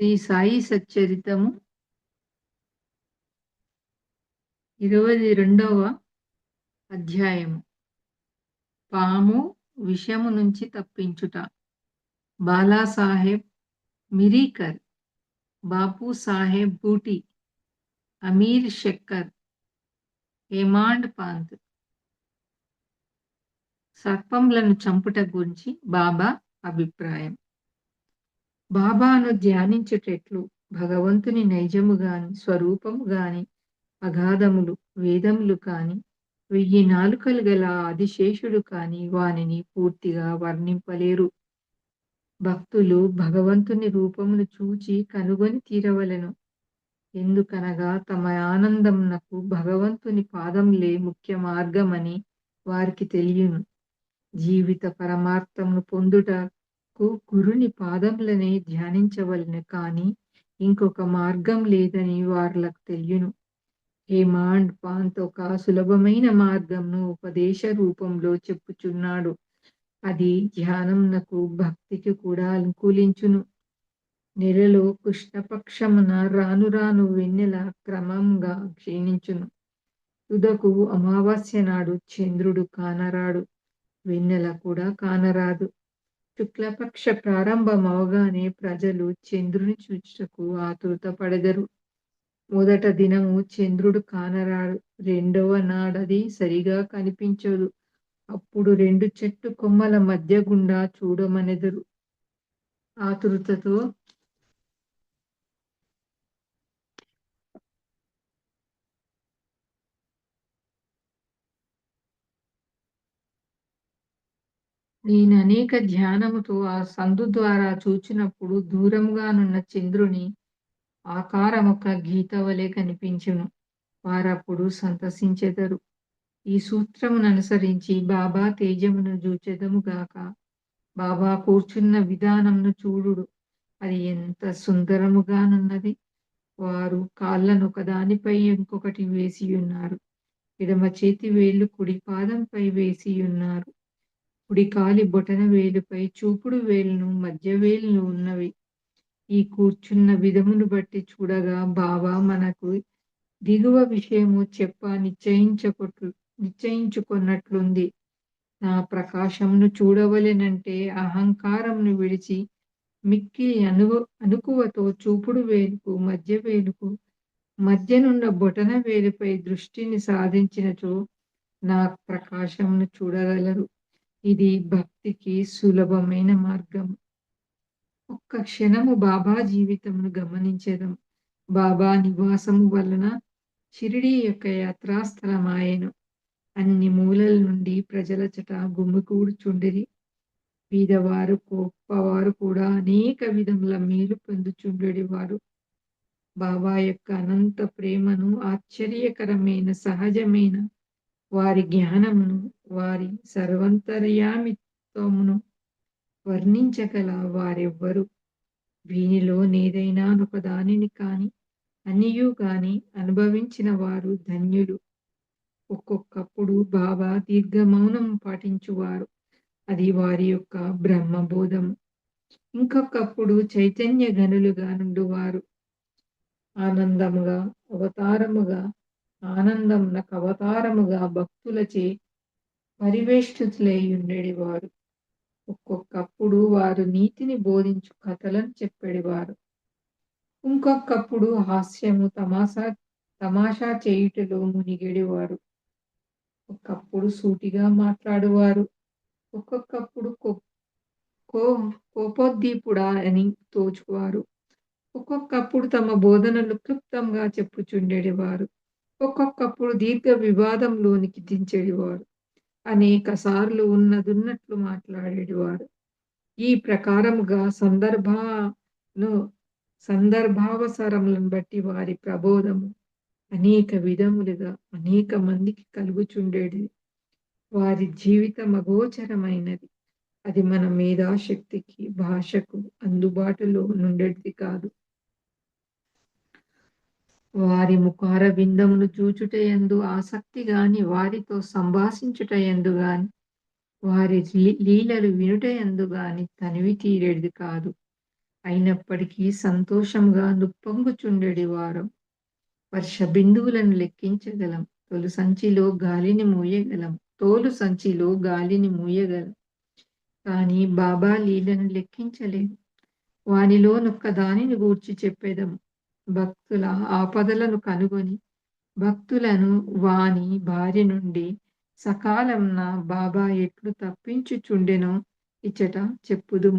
శ్రీ సాయి సచ్చరితము. ఇరవై రెండవ అధ్యాయము. పాము విషము నుంచి తప్పించుట. బాలాసాహెబ్ మిరీకర్ బాపు సాహెబ్ బూటి అమీర్ షెక్కర్ హేమాండ్ పాంత్. సర్పంలను చంపుట గురించి బాబా అభిప్రాయం. బాబాను ధ్యానించుటెట్లు భగవంతుని నైజము గాని స్వరూపము గాని అగాధములు వేదములు కాని వెయ్యి నాలుకలు గల ఆదిశేషుడు కాని వానిని పూర్తిగా వర్ణింపలేరు. భక్తులు భగవంతుని రూపమును చూచి కనుగొని తీరవలెను. ఎందుకనగా తమ ఆనందమునకు భగవంతుని పాదంలే ముఖ్య మార్గమని వారికి తెలియను. జీవిత పరమార్థమును పొందుట పొందుటకు గురుని పాదములనే ధ్యానించవలను కాని ఇంకొక మార్గం లేదని వారులకు తెలియను. హేమాండ్ పాంత్ ఒక సులభమైన మార్గంను ఉపదేశ రూపంలో చెప్పుచున్నాడు. అది ధ్యానంనకు భక్తికి కూడా అనుకూలించును. నెలలో కృష్ణపక్షమున రాను రాను వెన్నెల క్రమంగా క్షీణించును. తుదకు అమావాస్య నాడు చంద్రుడు కానరాడు. వెన్నెల కూడా కానరాదు. శుక్లపక్ష ప్రారంభమవగానే ప్రజలు చంద్రుని చూచుటకు ఆతృత పడెదరు మొదట దినము చంద్రుడు కానరాడు. రెండవ నాడది సరిగా కనిపించదు. అప్పుడు రెండు చెట్టు కొమ్మల మధ్య గుండా చూడమనెదరు. ఆతృతతో నేను అనేక ధ్యానముతో ఆ సందు ద్వారా చూచినప్పుడు దూరంగానున్న చంద్రుని ఆకారం ఒక గీత వలె కనిపించును. వారప్పుడు సంతసించెదరు. ఈ సూత్రమును అనుసరించి బాబా తేజమును చూచెదము గాక బాబా కూర్చున్న విధానంను చూడుడు. అది ఎంత సుందరముగానున్నది. వారు కాళ్ళను ఒకదానిపై ఇంకొకటి వేసి ఉన్నారు ఎడమ చేతి వేళ్ళు కుడి పాదంపై వేసి ఉన్నారు కుడికాలి బొటన వేలుపై చూపుడు వేలును మధ్య వేలును ఉన్నవి. ఈ కూర్చున్న విధమును బట్టి చూడగా బాబా మనకు దిగువ విషయము చెప్ప నిశ్చయించకొట్లు నిశ్చయించుకున్నట్లుంది. నా ప్రకాశంను చూడవలెనంటే అహంకారంను విడిచి మిక్కిలి అను అనుకువతో చూపుడు వేలుకు మధ్య వేలుకు మధ్యనున్న బొటన వేలుపై దృష్టిని సాధించినచో నా ప్రకాశంను చూడగలరు. ఇది భక్తికి సులభమైన మార్గం. ఒక్క క్షణము బాబా జీవితమును గమనించడం బాబా నివాసము వలన షిరిడి యొక్క యాత్రాస్థలమాయను. అన్ని మూలల నుండి ప్రజల చట గుమ్మికూడుచుండిరి బీదవారు గొప్పవారు కూడా అనేక విధముల మేలు పొందుచుండెడి వారు బాబా యొక్క అనంత ప్రేమను ఆశ్చర్యకరమైన సహజమైన వారి జ్ఞానమును వారి సర్వంతర్యామిత్వమును వర్ణించగల వారెవ్వరు? వీనిలో నేదైనా ఒక దానిని కాని అన్నియు కాని అనుభవించిన వారు ధన్యులు. ఒక్కొక్కప్పుడు బాబా దీర్ఘమౌనం పాటించువారు. అది వారి యొక్క బ్రహ్మబోధము. ఇంకొకప్పుడు చైతన్య గనులుగా నుండువారు. ఆనందముగా అవతారముగా ఆనందమునకు అవతారముగా భక్తులచే పరివేష్టితులై ఉండేవారు ఒక్కొక్కప్పుడు వారు నీతిని బోధించు కథలను చెప్పేవారు ఇంకొకప్పుడు హాస్యము తమాషా తమాషా చేయుటలో మునిగేడివారు. ఒకప్పుడు సూటిగా మాట్లాడువారు. ఒక్కొక్కప్పుడు కో కోపోద్దీపుడా అని తోచువారు. ఒక్కొక్కప్పుడు తమ బోధనలు క్లుప్తంగా చెప్పుచుండేవారు ఒక్కొక్కప్పుడు దీర్ఘ వివాదంలోనికి దించేవారు. అనేక సార్లు ఉన్నదున్నట్లు మాట్లాడేవారు. ఈ ప్రకారముగా సందర్భను సందర్భావసరములను బట్టి వారి ప్రబోధము అనేక విధములుగా అనేక మందికి కలుగుచుండేది. వారి జీవితం అగోచరమైనది అది మన మేధాశక్తికి భాషకు అందుబాటులో నుండేది కాదు. వారి ముఖార విందమును చూచుటయందు ఆసక్తి గాని వారితో సంభాషించుటయందు గాని వారి లీలలు వినుటయందు గాని తనివి తీరేది కాదు. అయినప్పటికీ సంతోషంగా నుప్పొంగుచుండెడి వారం. వర్ష బిందువులను లెక్కించగలం. తొలి సంచిలో గాలిని మూయగలం. తోలు సంచిలో గాలిని మూయగలం. కానీ బాబా లీలను లెక్కించలేదు. వానిలోనొక్క దానిని గూర్చి చెప్పేదము. భక్తుల ఆపదలను కనుగొని భక్తులను వాని భార్య నుండి సకాలంన బాబా ఎట్లు తప్పించుచుండెనో ఇచ్చట బాలా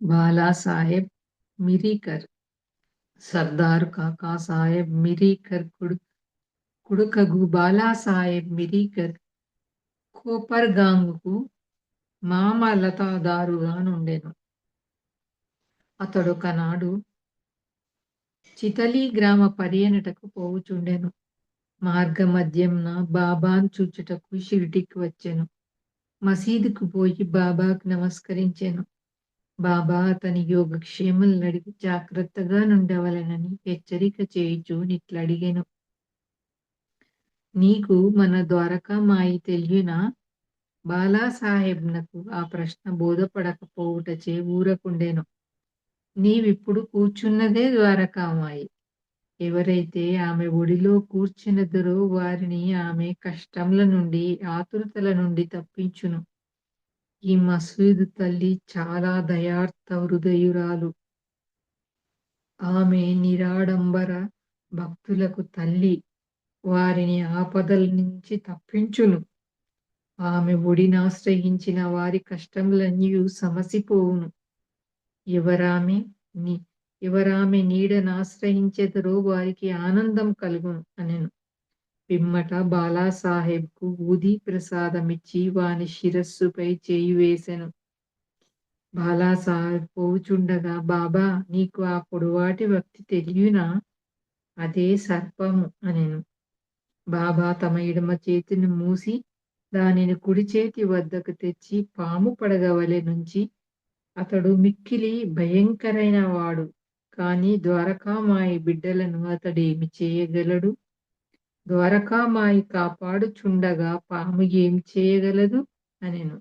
బాలాసాహెబ్ మిరీకర్. సర్దారు కాకా సాహెబ్ మిరీకర్ కుడు కుడుకగు బాలాసాహెబ్ మిరీకర్. కోపర్గాంగుకు మామలతాదారుగా నుండెను అతడొకనాడు చితలి గ్రామ పర్యనటకు పోవుచుండెను. మార్గమధ్యంన బాబాను చూచుటకు షిరిటికి వచ్చెను. మసీదుకు పోయి బాబాకు నమస్కరించెను. బాబా అతని యోగక్షేమం అడిగి జాగ్రత్తగా నుండవలెనని హెచ్చరిక చేయుచు నిట్లడిగెను నీకు మన ద్వారకా మాయి తెలియనా? బాలాసాహెబ్నకు ఆ ప్రశ్న బోధపడకపోవుటచే ఊరకుండెను. నీవిప్పుడు కూర్చున్నదే ద్వారకామాయి ఎవరైతే ఆమె ఒడిలో కూర్చున్నదరో వారిని ఆమె కష్టముల నుండి ఆతురతల నుండి తప్పించును. ఈ మసీదు తల్లి చాలా దయార్థ హృదయురాలు. ఆమె నిరాడంబర భక్తులకు తల్లి వారిని ఆపదల నుంచి తప్పించును. ఆమె ఒడినాశ్రయించిన వారి కష్టములన్నీ సమసిపోవును. ఎవరామె నీ ఎవరామె నీడనాశ్రయించేదరో వారికి ఆనందం కలుగును అనెను. పిమ్మట బాలాసాహెబ్కు ఊది ప్రసాదమిచ్చి వాని శిరస్సుపై చేయి వేసెను. బాలాసాహెబ్ పోవుచుండగా బాబా నీకు ఆ పొడవాటి వ్యక్తి తెలియనా? అదే సర్పము అనెను. బాబా తమ ఎడమ చేతిని మూసి దానిని కుడి చేతి వద్దకు తెచ్చి పాము పడగవలె నుంచి అతడు మిక్కిలి భయంకరైన వాడు కానీ ద్వారకామాయి బిడ్డలను అతడేమి చేయగలడు? ద్వారకామాయి కాపాడుచుండగా పాము ఏం చేయగలదు అనెను.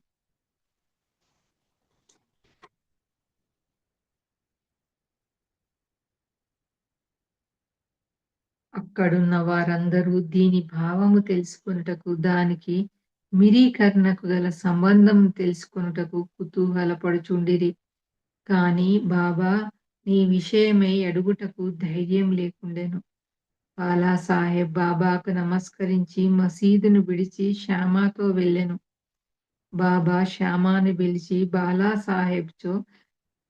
అక్కడున్న వారందరూ దీని భావము తెలుసుకున్నటకు దానికి మిరీకరణకు గల సంబంధం తెలుసుకున్నటకు కుతూహలపడుచుండిరి. కానీ బాబా నీ విషయమై అడుగుటకు ధైర్యం లేకుండెను. బాలా సాహెబ్ బాబాకు నమస్కరించి మసీదును విడిచి శ్యామాతో వెళ్ళెను. బాబా శ్యామాను పిలిచి బాలా సాహెబ్తో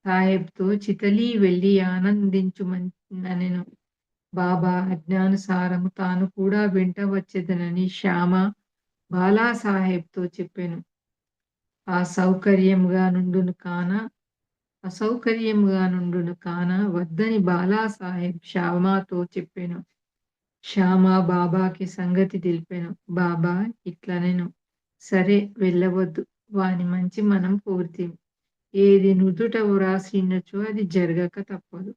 సాహెబ్తో చితలి వెళ్ళి ఆనందించుమనెను. బాబా అజ్ఞానుసారము తాను కూడా వెంట వచ్చేదనని శ్యామ బాలాసాహెబ్తో చెప్పాను. ఆ సౌకర్యంగా నుండును కాన అసౌకర్యంగా నుండును కాన వద్దని బాలా సాహెబ్ శ్యామాతో చెప్పాను. శ్యామ బాబాకి సంగతి తెలిపాను. బాబా ఇట్లనెను సరే వెళ్ళవద్దు. వాని మంచి మనం పూర్తి. ఏది నుదుట వ్రాసినచో అది జరగక తప్పదు.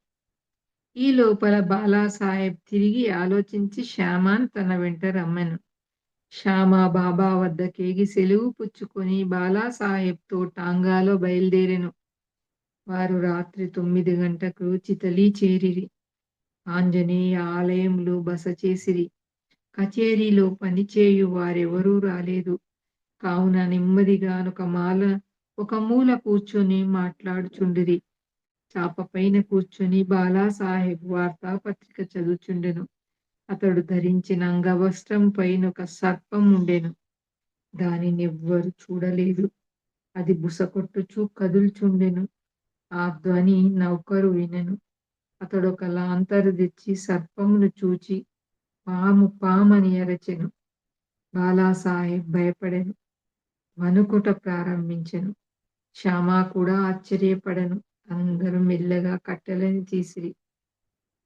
ఈ లోపల బాలాసాహెబ్ తిరిగి ఆలోచించి శ్యామాన్ తన వెంట రమ్మను. శ్యామ బాబా వద్దకేగి సెలవు పుచ్చుకొని బాలాసాహెబ్తో టాంగాలో బయలుదేరెను. వారు రాత్రి తొమ్మిది గంటకు చితలి చేరిరి ఆంజనేయ ఆలయంలో బస చేసిరి. కచేరీలో పనిచేయు వారెవరూ రాలేదు. కావున నెమ్మదిగా ఒక మాల ఒక మూల కూర్చొని మాట్లాడుచుండిరి. చాప పైన కూర్చొని బాలాసాహెబ్ వార్తాపత్రిక చదువుచుండెను. అతడు ధరించిన అంగవస్త్రం పైన ఒక సర్పం ఉండెను. దానిని ఎవ్వరు చూడలేదు. అది బుసకొట్టుచూ కదుల్చుండెను. ఆ ధ్వని నౌకరు వినెను. అతడు ఒక లాంతరు తెచ్చి సర్పమును చూచి పాము పామని ఎరచెను బాలాసాహెబ్ భయపడెను. వణుకుట ప్రారంభించెను. శ్యామా కూడా ఆశ్చర్యపడెను. అందరూ మెల్లగా కట్టెలని తీసిరి.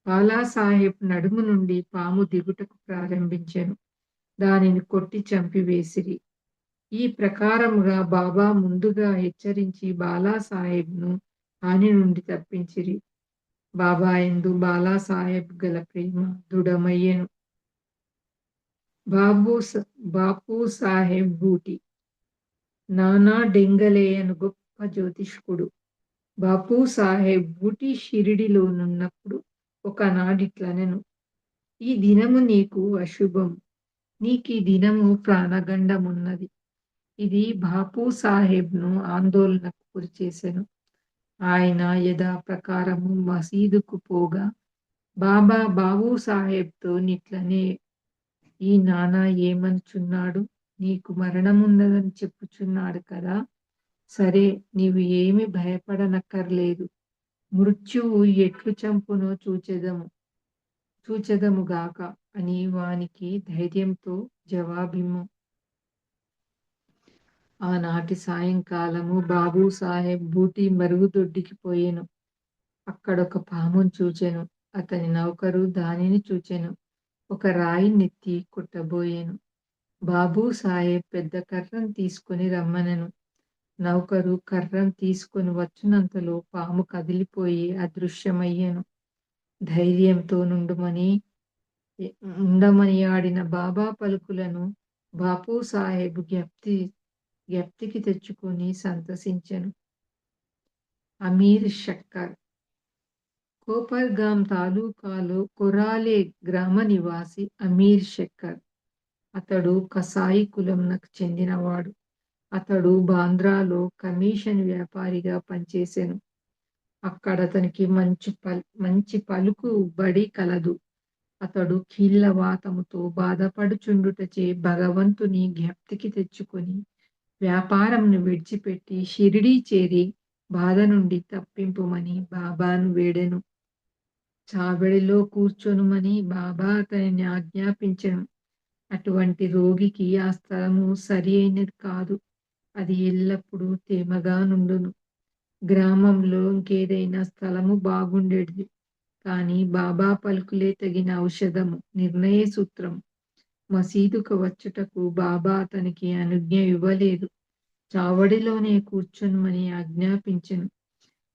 బాలాసాహెబ్ నడుము నుండి పాము దిగుటకు ప్రారంభించెను. దానిని కొట్టి చంపివేసిరి ఈ ప్రకారముగా బాబా ముందుగా హెచ్చరించి బాలాసాహెబ్ను హాని నుండి తప్పించిరి. బాబా ఎందు బాలాసాహెబ్ గల ప్రేమ దృఢమయ్యెను. బాబు బాపు సాహెబ్ బూటి నానా డెంగలేయను గొప్ప జ్యోతిష్కుడు. బాపు సాహెబ్ బూటి షిరిడిలోనున్నప్పుడు ఒకనాడిట్లనెను. ఈ దినము నీకు అశుభం. నీకు ఈ దినము ప్రాణగండమున్నది. ఇది బాపు సాహెబ్ను ఆందోళనకు గురి చేశాను ఆయన యథాప్రకారము మసీదుకు పోగా బాబా బాబు సాహెబ్తో నిట్లనే ఈ నానా ఏమనుచున్నాడు నీకు మరణమున్నదని చెప్పుచున్నాడు కదా? సరే నీవు ఏమి భయపడనక్కర్లేదు. మృత్యువు ఎట్లు చంపునో చూచెదము. చూచెదముగాక అని వానికి ధైర్యంతో జవాబిమ్ము. ఆనాటి సాయంకాలము బాబు సాహెబ్ బూటి మరుగుదొడ్డికి పోయెను. అక్కడొక పామును చూచెను. అతని నౌకరు దానిని చూచెను. ఒక రాయి నెత్తి కొట్టబోయేను. బాబు సాహెబ్ పెద్ద కర్రం తీసుకొని రమ్మనెను. నౌకరు కర్రం తీసుకొని వచ్చినంతలో పాము కదిలిపోయి అదృశ్యమయ్యెను. ధైర్యంతో నుండుమని ఉండమని ఆడిన బాబా పలుకులను బాపు సాహెబ్ జ్ఞప్తి జ్ఞప్తికి తెచ్చుకొని సంతసించెను. అమీర్ షక్కర్. కోపర్గాం తాలూకాలో కొరాలే గ్రామ నివాసి అమీర్ షక్కర్. అతడు కసాయి కులంనకు చెందినవాడు. అతడు బాంద్రాలో కమిషన్ వ్యాపారిగా పనిచేశాను అక్కడ అతనికి మంచి పల్ మంచి పలుకు బడి కలదు. అతడు కీళ్ళవాతముతో బాధపడుచుండుటచే భగవంతుని జ్ఞప్తికి తెచ్చుకొని వ్యాపారంను విడిచిపెట్టి షిరిడీ చేరి బాధ నుండి తప్పింపుమని బాబాను వేడెను. చావెడిలో కూర్చొనుమని బాబా అతనిని ఆజ్ఞాపించను. అటువంటి రోగికి ఆ స్థలము సరి అయినది కాదు. అది ఎల్లప్పుడూ తేమగా నుండును. గ్రామంలో ఇంకేదైనా స్థలము బాగుండేది. కానీ బాబా పలుకులే తగిన ఔషధము నిర్ణయ సూత్రం మసీదుకు వచ్చుటకు బాబా అతనికి అనుజ్ఞ ఇవ్వలేదు. చావడిలోనే కూర్చొనమని ఆజ్ఞాపించెను.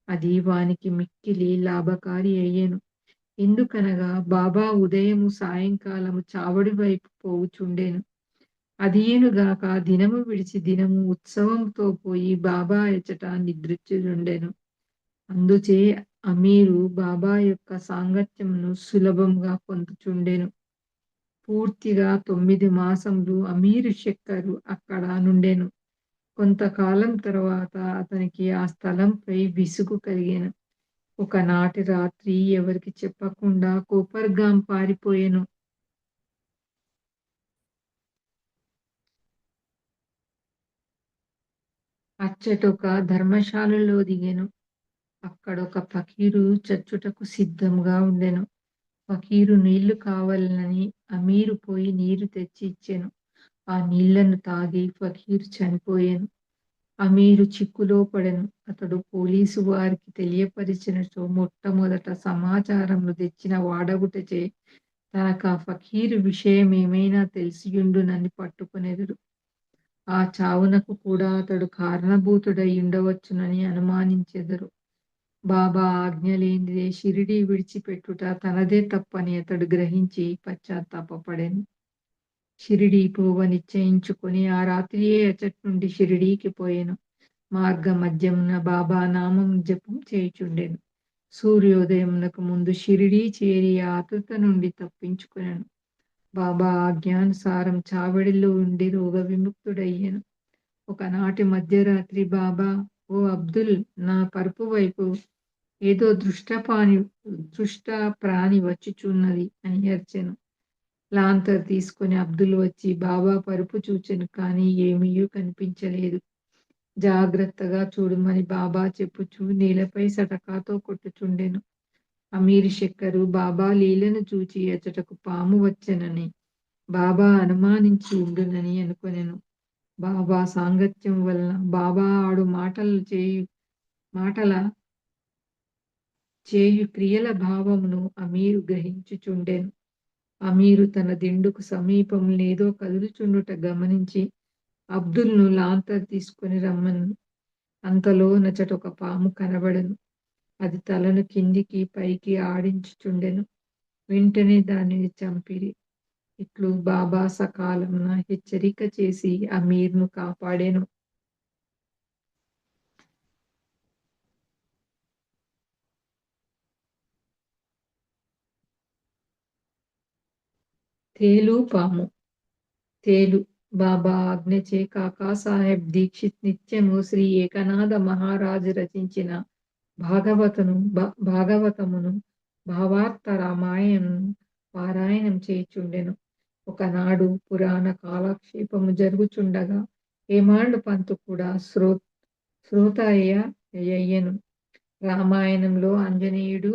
అది వానికి మిక్కిలి లాభకారి అయ్యెను. ఎందుకనగా బాబా ఉదయము సాయంకాలము చావడి వైపు పోవుచుండెను. అదియేనుగాక దినము విడిచి దినము ఉత్సవంతో పోయి బాబా ఎచట నిద్రించుండెను అందుచే అమీరు బాబా యొక్క సాంగత్యమును సులభంగా పొందుచుండెను. పూర్తిగా తొమ్మిది మాసములు అమీరు శక్కరు అక్కడ నుండెను. కొంతకాలం తర్వాత అతనికి ఆ స్థలంపై విసుగు కలిగాను. ఒకనాటి రాత్రి ఎవరికి చెప్పకుండా కోపర్గాం పారిపోయాను. అచ్చటొక ధర్మశాలలో దిగాను. అక్కడొక ఫకీరు చచ్చుటకు సిద్ధంగా ఉండెను. ఫకీరు నీళ్ళు కావాలని అమీరు పోయి నీరు తెచ్చి ఇచ్చెను. ఆ నీళ్ళను తాగి ఫకీర్ చనిపోయాను. అమీరు చిక్కులో పడెను. అతడు పోలీసు వారికి తెలియపరిచినచో మొట్టమొదట సమాచారంలో తెచ్చిన వాడగుటచే తనకు ఆ ఫకీరు విషయం ఏమైనా తెలిసియుండునని పట్టుకునేదుడు ఆ చావునకు కూడా అతడు కారణభూతుడై ఉండవచ్చునని అనుమానించెదరు. బాబా ఆజ్ఞ లేనిదే షిరిడి విడిచిపెట్టుట తనదే తప్పని అతడు గ్రహించి పశ్చాత్తాపడెను షిరిడి పోవ నిశ్చయించుకొని ఆ రాత్రియే అచట్ నుండి షిరిడీకి పోయాను. మార్గ మధ్యమున బాబా నామం జపం చేయుచుండెను. సూర్యోదయమునకు ముందు షిరిడీ చేరి ఆతుత నుండి తప్పించుకున్నాను బాబా ఆజ్ఞానుసారం చావడిలో ఉండి రోగ విముక్తుడయ్యాను ఒకనాటి మధ్యరాత్రి బాబా ఓ అబ్దుల్ నా పరుపు వైపు ఏదో దృష్టపాని దృష్ట ప్రాణి వచ్చిచున్నది అని అర్చను. లాంతర్ తీసుకుని అబ్దుల్ వచ్చి బాబా పరుపు చూచెను కానీ ఏమీ కనిపించలేదు. జాగ్రత్తగా చూడమని బాబా చెప్పుచూ నేలపై సటకాతో కొట్టుచుండెను. అమీర్ శక్కరు బాబా లీలను చూచి అచటకు పాము వచ్చెనని బాబా అనుమానించి ఉండునని అనుకొనెను. బాబా సాంగత్యం వలన బాబా ఆడు మాటలు చేయు మాటల చేయు క్రియల భావమును అమీరు గ్రహించుచుండెను. అమీరు తన దిండుకు సమీపం లేదో కదులుచుండుట గమనించి అబ్దుల్ను లాంతర్ తీసుకొని రమ్మను. అంతలో నచట ఒక పాము కనబడను. అది తలను కిందికి పైకి ఆడించుచుండెను. వెంటనే దానిని చంపిరి. ఇట్లు బాబా సకాలంన హెచ్చరిక చేసి అమీర్ను కాపాడెను. తేలు పాము. తేలు బాబా ఆజ్ఞచే కాకాసాహెబ్ దీక్షిత్ నిత్యము శ్రీ ఏకనాథ మహారాజు రచించిన భాగవతను భాగవతమును భావార్థ రామాయణను పారాయణం చేయుచుండెను. ఒకనాడు పురాణ కాలక్షేపము జరుగుచుండగా హేమాండు పంతు కూడా శ్రో శ్రోతయ్య అయ్యను రామాయణంలో ఆంజనేయుడు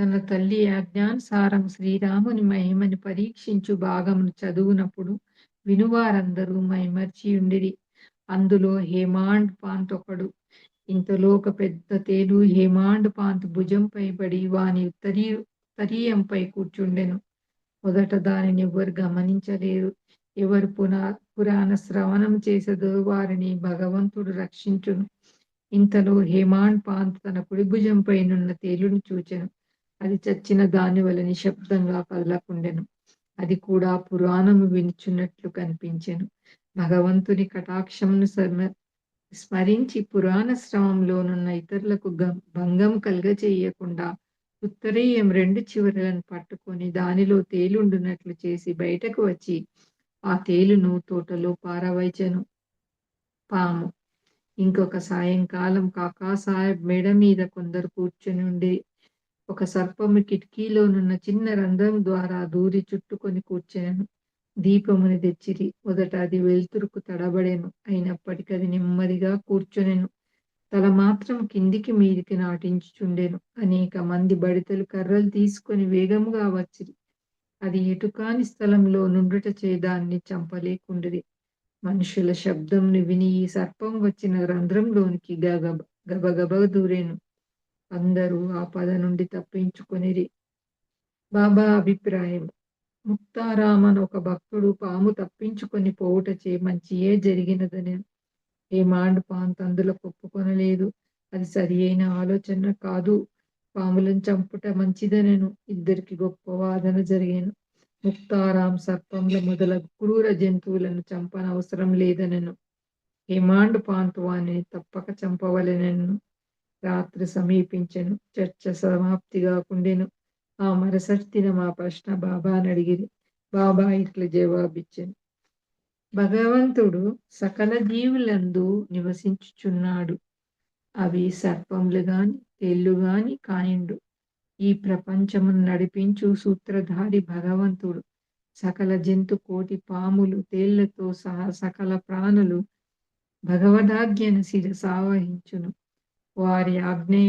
తన తల్లి ఆజ్ఞానుసారం శ్రీరాముని మహిమని పరీక్షించు భాగమును చదువునప్పుడు వినువారందరూ మైమర్చి ఉండిరి. అందులో హేమాండ్ పాంత్ ఒకడు. ఇంతలో ఒక పెద్ద తేలు హేమాండ్ పాంత్ భుజంపై పడి వాని ఉత్తరీ ఉత్తరీయంపై కూర్చుండెను. మొదట దానిని ఎవరు గమనించలేరు. ఎవరు పునా పురాణ శ్రవణం చేసదో వారిని భగవంతుడు రక్షించును. ఇంతలో హేమాండ్ పాంత్ తన కుడి భుజంపై నున్న తేలును చూచెను. అది చచ్చిన దాని వల్ల నిశ్శబ్దంగా కదలకుండెను. అది కూడా పురాణము వినుచున్నట్లు కనిపించెను. భగవంతుని కటాక్షమును స్మరించి పురాణ శ్రమంలోనున్న ఇతరులకు భంగం కలగచేయకుండా ఉత్తరీయం రెండు చివరలను పట్టుకొని దానిలో తేలుండునట్లు చేసి బయటకు వచ్చి ఆ తేలును తోటలో పారవైచెను. పాము. ఇంకొక సాయంకాలం కాకాసాహెబ్ మెడ మీద కొందరు కూర్చుని ఉండే ఒక సర్పము కిటికీలోనున్న చిన్న రంధ్రం ద్వారా దూరి చుట్టుకొని కూర్చాను. దీపముని తెచ్చిరి. మొదట అది వెలుతురుకు తడబడేను. అయినప్పటికీ అది నెమ్మదిగా కూర్చొనెను. తల మాత్రం కిందికి మీదికి నాటించుచుండెను. అనేక మంది బడితలు కర్రలు తీసుకొని వేగముగా వచ్చిరి. అది ఎటుకాని స్థలంలో నుండుట చేదాన్ని చంపలేకుండిరి. మనుషుల శబ్దంను విని ఈ సర్పం వచ్చిన రంధ్రంలోనికి గగబ గబగబ దూరేను. అందరూ ఆ పద నుండి తప్పించుకునిరి. బాబా అభిప్రాయం. ముక్తారామన్ ఒక భక్తుడు పాము తప్పించుకొని పోవుటచే మంచియే జరిగినదని. మాండ్ పాంత్ అందులో ఒప్పుకొనలేదు అది సరి అయిన ఆలోచన కాదు. పాములను చంపుట మంచిదనెను. ఇద్దరికి గొప్ప వాదన జరిగాను. ముక్తారాం సర్పంల మొదలగు క్రూర జంతువులను చంపనవసరం లేదనెను. హేమాండ్ పాంత్ వాణిని తప్పక చంపవలెనను. రాత్రి సమీపించెను. చర్చ సమాప్తిగా కుండెను. ఆ మరుసటి మా ప్రశ్న బాబాని అడిగిరి. బాబా ఇట్లా జవాబిచ్చాను. భగవంతుడు సకల జీవులందు నివసించుచున్నాడు. అవి సర్పములు గాని తెల్లు గాని కాయండు ఈ ప్రపంచమును నడిపించు సూత్రధారి భగవంతుడు. సకల జంతు కోటి పాములు తేళ్ళతో సహా సకల ప్రాణులు భగవదాజ్ఞను శిరసావహించును. వారి ఆజ్ఞే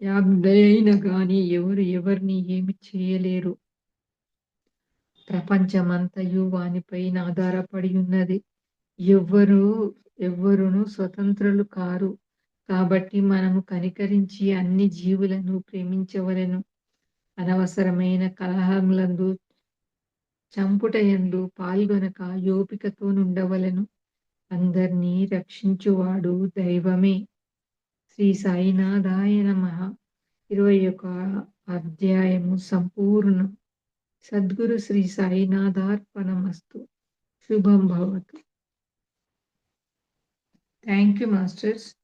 యాజ్ఞైన గాని ఎవరు ఎవరిని ఏమి చేయలేరు. ప్రపంచమంతయు వానిపైన ఆధారపడి ఉన్నది. ఎవ్వరు ఎవ్వరును స్వతంత్రులు కారు. కాబట్టి మనము కనికరించి అన్ని జీవులను ప్రేమించవలను. అనవసరమైన కలహములందు చంపుటయందు పాల్గొనక యోపికతో నుండవలను అందరినీ రక్షించువాడు దైవమే. శ్రీ సాయినాథాయ నమ. ఇరవై ఒక అధ్యాయము సంపూర్ణం. సద్గురు శ్రీ సాయినాథార్పణమస్తు. శుభం భవతు. Thank you masters